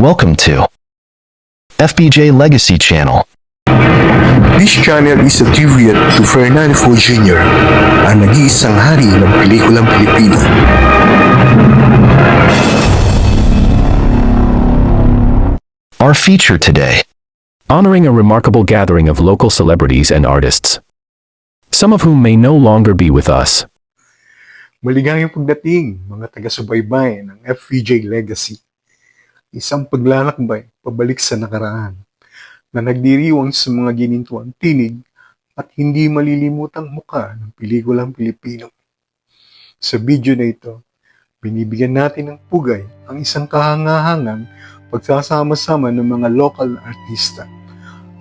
Welcome to FBJ Legacy Channel. This channel is a tribute to Fernando Fo Jr., ang nag-iisang hari ng pelikulang Pilipino. Our feature today honoring a remarkable gathering of local celebrities and artists, some of whom may no longer be with us. Maligayang pagdating, mga taga-subaybay ng FVJ Legacy. Isang paglalakbay pabalik sa nakaraan na nagdiriwang sa mga ginintuang tinig at hindi malilimutang muka ng pelikulang Pilipino. Sa video na ito, binibigyan natin ng pugay ang isang kahangahangang pagsasama-sama ng mga local na artista.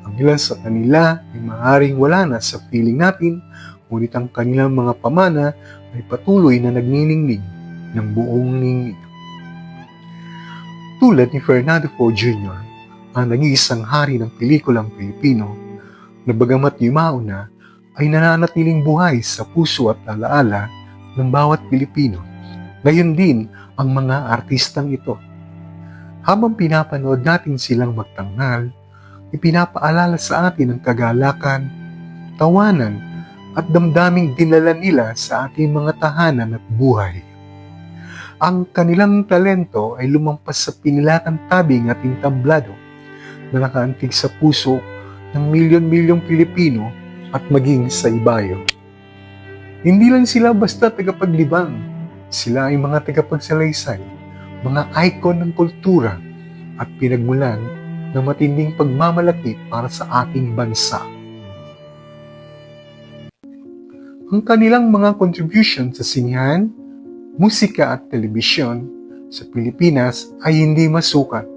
Ang ilan sa kanila ay maaaring wala na sa piling natin, ngunit ang kanilang mga pamana ay patuloy na nagniningning ng buong ningning. Tulad ni Fernando Poe Jr., ang nag-iisang hari ng pelikulang Pilipino, na bagamat yumao na, ay nananatiling buhay sa puso at alaala ng bawat Pilipino. Gayon din ang mga artistang ito. Habang pinapanood natin silang magtanghal, ipinapaalala sa atin ang kagalakan, tawanan, at damdaming dinala nila sa ating mga tahanan at buhay. Ang kanilang talento ay lumampas sa pinilatang tabing at tablado na nakaantig sa puso ng milyon-milyong Pilipino at maging sa ibayo. Hindi lang sila basta tagapaglibang, sila ay mga tagapagsalaysay, mga icon ng kultura at pinagmulan ng matinding pagmamalaki para sa ating bansa. Ang kanilang mga contribution sa sinihan, musika at telebisyon sa Pilipinas ay hindi masukat.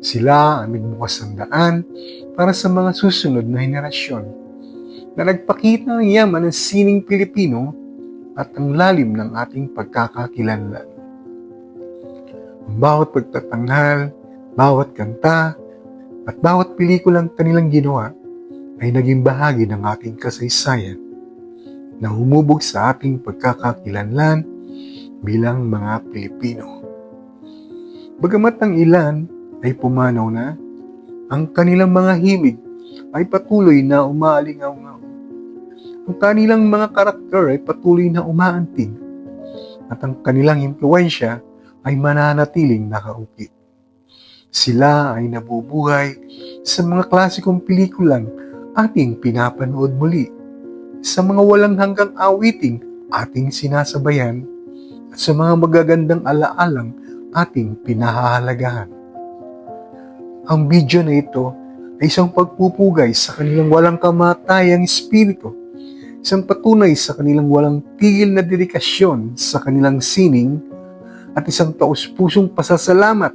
Sila ang nagbukas ng daan para sa mga susunod na henerasyon na nagpakita ng yaman ng sining Pilipino at ang lalim ng ating pagkakakilanlan. Ang bawat pagtatanghal, bawat kanta, at bawat pelikulang kanilang ginawa ay naging bahagi ng ating kasaysayan na humubog sa ating pagkakakilanlan bilang mga Pilipino. Bagamat ang ilan ay pumanaw na, ang kanilang mga himig ay patuloy na umaalingaw-ngaw. Ang kanilang mga karakter ay patuloy na umaantig at ang kanilang impluensya ay mananatiling nakaukit. Sila ay nabubuhay sa mga klasikong pelikulang ating pinapanood muli, sa mga walang hanggang awiting ating sinasabayan, at sa mga magagandang alaalang ating pinahahalagahan. Ang video na ito ay isang pagpupugay sa kanilang walang kamatayang espiritu, isang patunay sa kanilang walang tigil na dedikasyon sa kanilang sining, at isang taus-pusong pasasalamat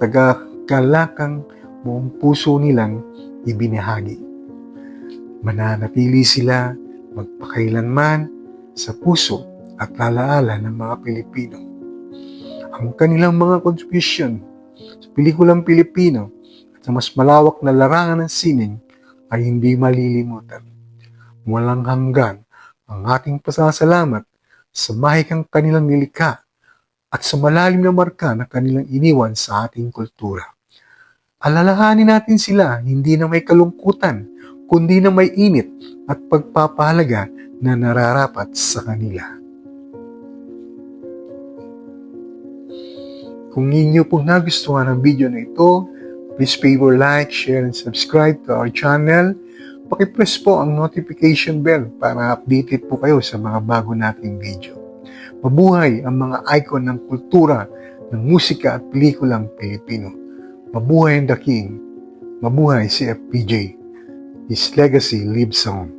taga-galakang buong puso nilang ibinahagi. Mananatili sila magpakailanman sa puso at lalaala ng mga Pilipino. Ang kanilang mga contribution sa pelikulang Pilipino at sa mas malawak na larangan ng sining ay hindi malilimutan. Walang hanggan ang ating pasasalamat sa mahikang kanilang nilikha at sa malalim na marka na kanilang iniwan sa ating kultura. Alalahanin natin sila hindi na may kalungkutan, kundi na may init at pagpapahalaga na nararapat sa kanila. Kung inyo pong nagustuhan ang video na ito, please favor like, share, and subscribe to our channel. Pakipress po ang notification bell para updated po kayo sa mga bago nating video. Mabuhay ang mga icon ng kultura, ng musika at pelikulang Pilipino. Mabuhay ang The King. Mabuhay si FPJ. His legacy lives on.